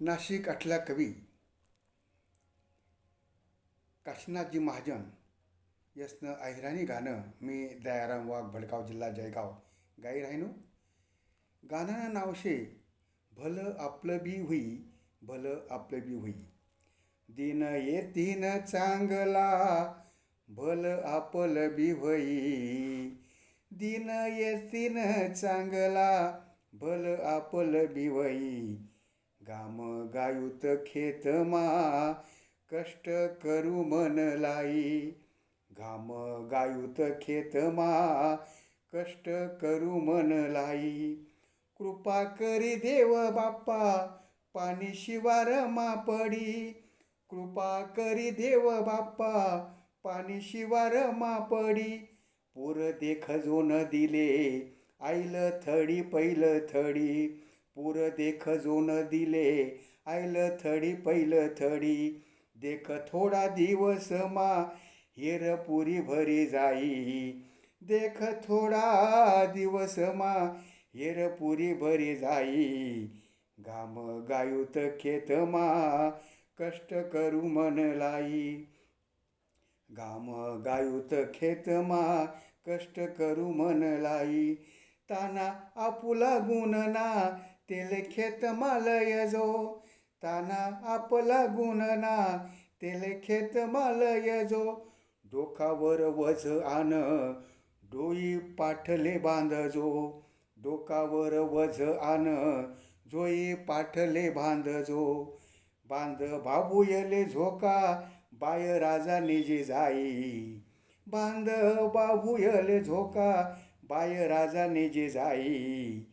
नाशिक अठला कवी काशीनाथजी महाजन यसनं अहिराणी गाणं मी दयाराम वाघ भडगाव जिल्हा जयगाव गाई राहिनो. गाणं नाव शे भलं आपलं बी हुई भलं आपलं बी हुई. दिन येतीन चांगला भलं आपलं बी होई. दिन येतीन चांगला भलं आपलं बी होई. गाम गायुत खेतमा कष्ट करू मन लाई. घाम गायुत खेतमा कष्ट करू मन लाई. कृपा करी देव बाप्पा पाणी शिवार मा पडी. कृपा करी देव बाप्पा पाणी शिवार मा पडी. पूर देख जोन दिले आईल थडी पैल थडी. पूर देख जोन दिले. आयल थडी पैल थडी. देख थोडा दिवस मा हेर पुरी भरी जाई. देख थोडा दिवस मा हेर पुरी भरी जाई. घाम गायुत खेतमा कष्ट करू मन लाई. घाम गायुत खेतमा कष्ट करू मन लाई. ताना आपुला गुणना तेलखेत मालय जो ताना आपला गुणना तेलखेत मालय जो डोकावर वज आन डोई पाठले बांधजो डोकावर वज आन जोई पाठले बांधजो बांध बाबूयले झोका बाय राजा निजी जाई. बांध बाबूयले झोका बाय राजा निजी जाई.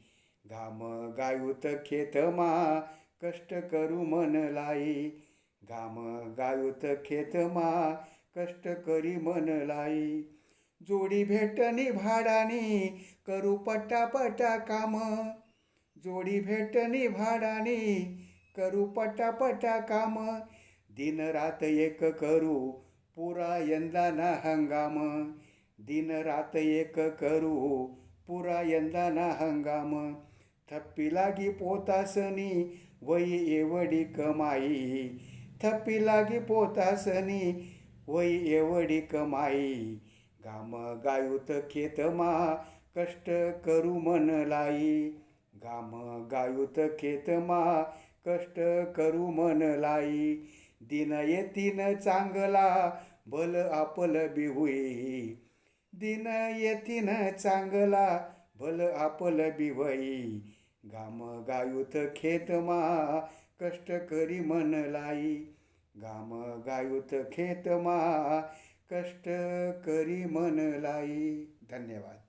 घाम गायुत खेतमा कष्ट करू मन लाई. घाम गायुत खेतमा कष्ट करी मन लाई. जोडी भेटनी भाडानी करू पटापटा काम. जोडी भेटनी भाडानी करू पटापटा काम. दिन रात एक करू पुरा यंदा ना हंगाम. दिन रात एक करू पुरा यंदा ना हंगाम. थप्पी लागी पोतासनी वई एवढी कमाई. थप्पी लागी पोतासनी वई एवढी कमाई. घाम गायुत खेतमा कष्ट करू मन लाई. घाम गायुत खेतमा कष्ट करू मन लाई. दिन येतीन चांगला भल आपल बिहुई. होई दिन येतीन चांगला भल आपल बिवई घाम गायूत खेतमा कष्ट करी मन लाई. घाम खेत खेतमा कष्ट करी मन लाई. धन्यवाद.